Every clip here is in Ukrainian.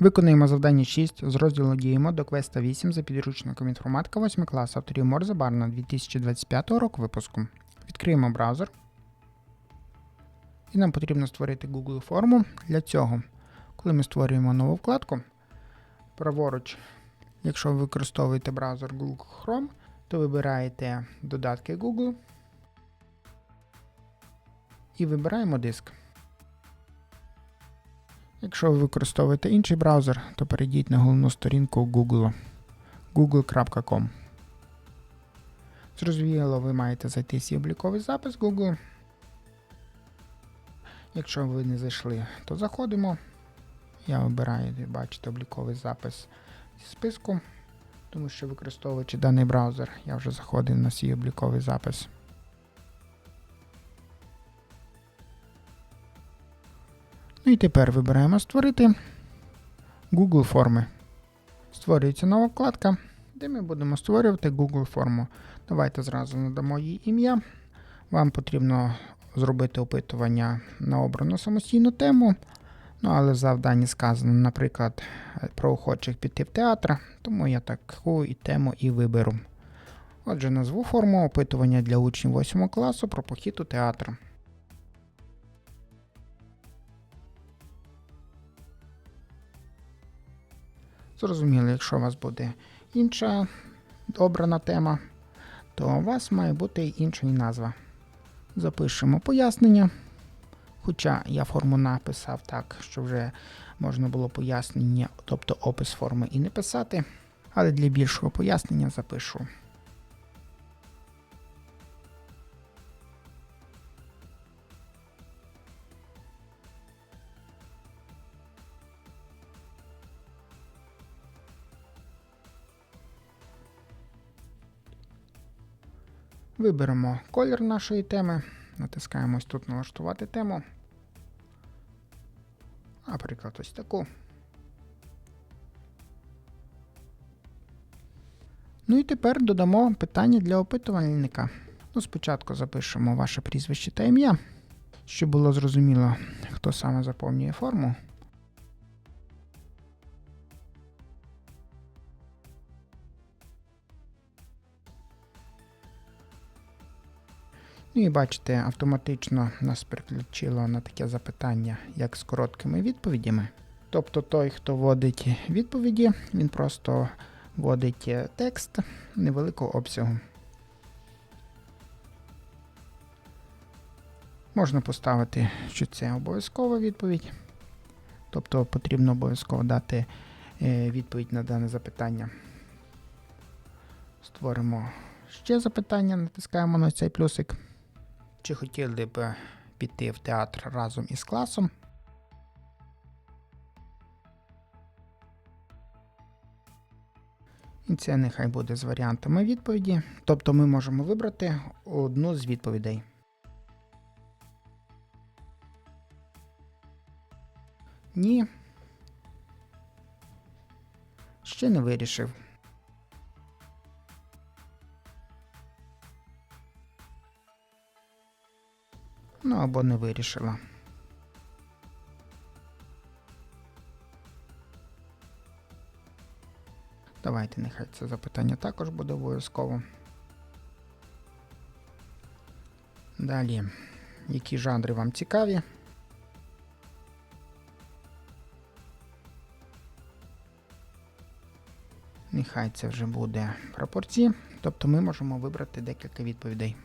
Виконуємо завдання 6 з розділу Діємо до квеста 8 за підручником інформатика 8 класу авторів Морзе Барна 2025 року випуску. Відкриємо браузер. І нам потрібно створити Google форму. Для цього, коли ми створюємо нову вкладку, праворуч, якщо ви використовуєте браузер Google Chrome, то вибираєте додатки Google і вибираємо диск. Якщо ви використовуєте інший браузер, то перейдіть на головну сторінку Google google.com. Зрозуміло, ви маєте зайти свій обліковий запис Google. Якщо ви не зайшли, то заходимо. Я вибираю, бачите, обліковий запис зі списку, тому що використовуючи даний браузер, я вже заходив на свій обліковий запис. Ну і тепер вибираємо Створити Google форми. Створюється нова вкладка, де ми будемо створювати Google форму. Давайте зразу надамо їй ім'я. Вам потрібно зробити опитування на обрану самостійну тему. Ну, але в завданні сказано, наприклад, про охочих піти в театр, тому я таку і тему і виберу. Отже, назву форму опитування для учнів 8 класу про похід у театр. Зрозуміло, якщо у вас буде інша обрана тема, то у вас має бути інша назва. Запишемо пояснення. Хоча я форму написав так, що вже можна було пояснення, тобто опис форми і не писати. Але для більшого пояснення запишу. Виберемо колір нашої теми, натискаємо ось тут налаштувати тему. Наприклад, ось таку. Ну і тепер додамо питання для опитувальника. Ну, спочатку запишемо ваше прізвище та ім'я, щоб було зрозуміло, хто саме заповнює форму. Ну і бачите, автоматично нас переключило на таке запитання, як з короткими відповідями. Тобто той, хто вводить відповіді, він просто вводить текст невеликого обсягу. Можна поставити, що це обов'язкова відповідь. Тобто потрібно обов'язково дати е, відповідь на дане запитання. Створимо ще запитання, натискаємо на цей плюсик. Чи хотіли б піти в театр разом із класом? І це нехай буде з варіантами відповіді. Тобто ми можемо вибрати одну з відповідей. Ні. Ще не вирішив. Ну або не вирішила. Давайте, нехай це запитання також буде обов'язково. Далі, які жанри вам цікаві? Нехай це вже буде пропорції, тобто ми можемо вибрати декілька відповідей.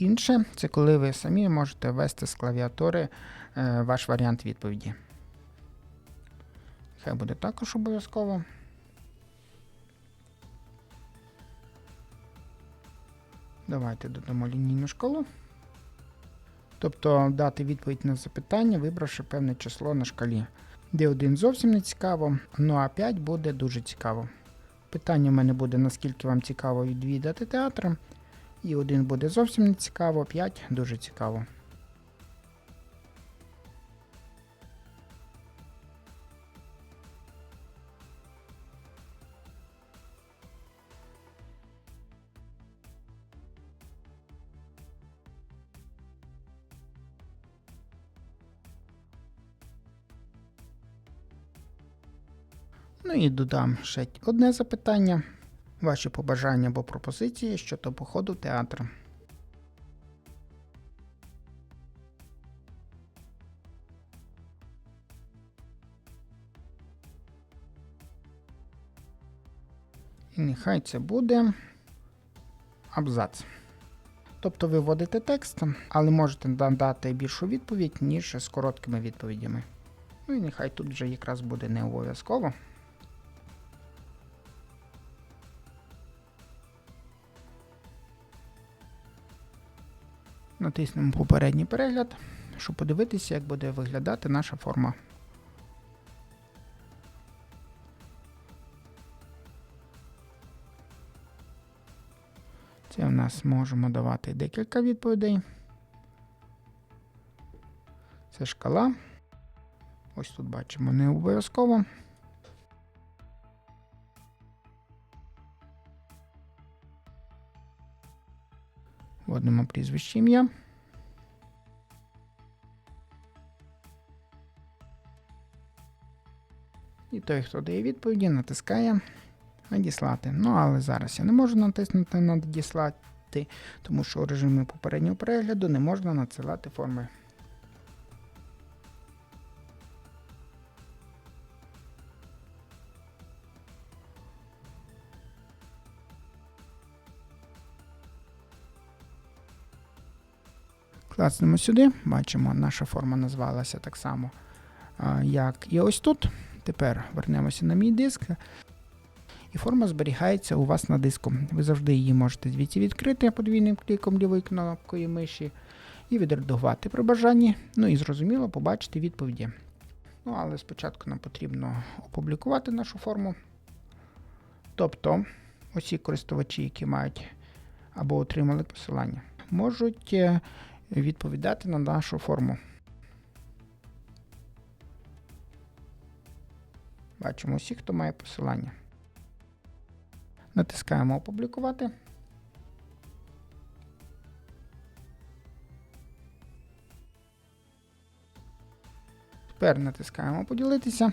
Інше це коли ви самі можете ввести з клавіатури е, ваш варіант відповіді. Хай буде також обов'язково. Давайте додамо лінійну шкалу. Тобто дати відповідь на запитання, вибравши певне число на шкалі. Де 1 зовсім не цікаво, ну а 5 буде дуже цікаво. Питання в мене буде, наскільки вам цікаво відвідати театр. І один буде зовсім не цікаво, 5 дуже цікаво. Ну і додам ще одне запитання. Ваші побажання або пропозиції щодо походу в театр. І нехай це буде абзац. Тобто ви вводите текст, але можете надати більшу відповідь, ніж з короткими відповідями. Ну і нехай тут вже якраз буде не обов'язково. Натиснемо попередній перегляд, щоб подивитися, як буде виглядати наша форма. Це в нас можемо давати декілька відповідей. Це шкала. Ось тут бачимо не обов'язково. Вводимо прізвище ім'я. І той, хто дає відповіді, натискає надіслати. Ну, але зараз я не можу натиснути надіслати, тому що у режимі попереднього перегляду не можна надсилати форми. Клацнемо сюди, бачимо, наша форма назвалася так само, як і ось тут. Тепер вернемося на мій диск. І форма зберігається у вас на диску. Ви завжди її можете звідси відкрити подвійним кліком лівої кнопкою миші і відредагувати при бажанні. Ну і зрозуміло побачити відповіді. Ну, але спочатку нам потрібно опублікувати нашу форму. Тобто, усі користувачі, які мають або отримали посилання, можуть е, відповідати на нашу форму. Бачимо всі, хто має посилання. Натискаємо Опублікувати. Тепер натискаємо Поділитися.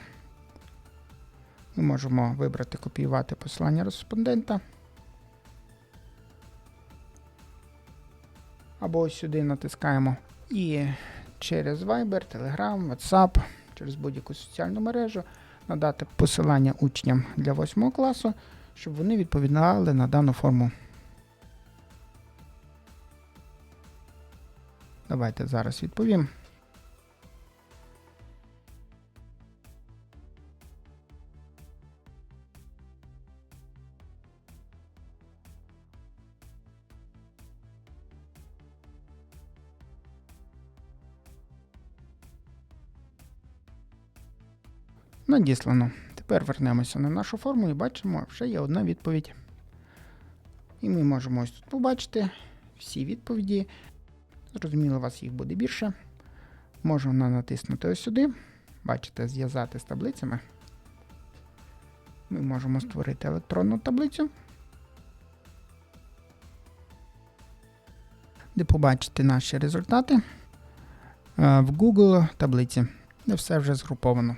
Ми можемо вибрати копіювати посилання респондента. Або ось сюди натискаємо і через Viber, Telegram, WhatsApp, через будь-яку соціальну мережу надати посилання учням для 8 класу, щоб вони відповідали на дану форму. Давайте зараз відповім. Надіслано. Тепер вернемося на нашу форму і бачимо, вже є одна відповідь. І ми можемо ось тут побачити всі відповіді. Зрозуміло, у вас їх буде більше. Можемо натиснути ось сюди. Бачите, зв'язати з таблицями. Ми можемо створити електронну таблицю, де побачите наші результати е, в Google таблиці, де все вже згруповано.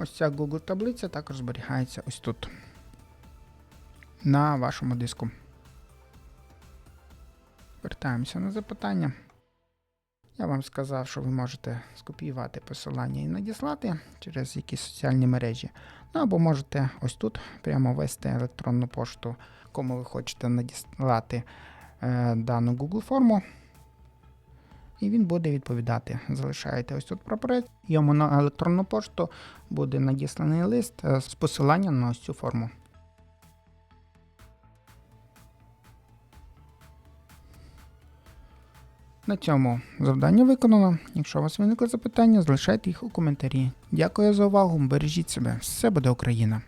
Ось ця Google таблиця також зберігається ось тут. На вашому диску. Вертаємося на запитання. Я вам сказав, що ви можете скопіювати посилання і надіслати через якісь соціальні мережі. Ну або можете ось тут прямо ввести електронну пошту, кому ви хочете надіслати е, дану Google форму. І він буде відповідати. Залишаєте ось тут прапорець, йому на електронну пошту буде надісланий лист е, з посиланням на ось цю форму. На цьому завдання виконано. Якщо у вас виникли запитання, залишайте їх у коментарі. Дякую за увагу, бережіть себе. Все буде Україна!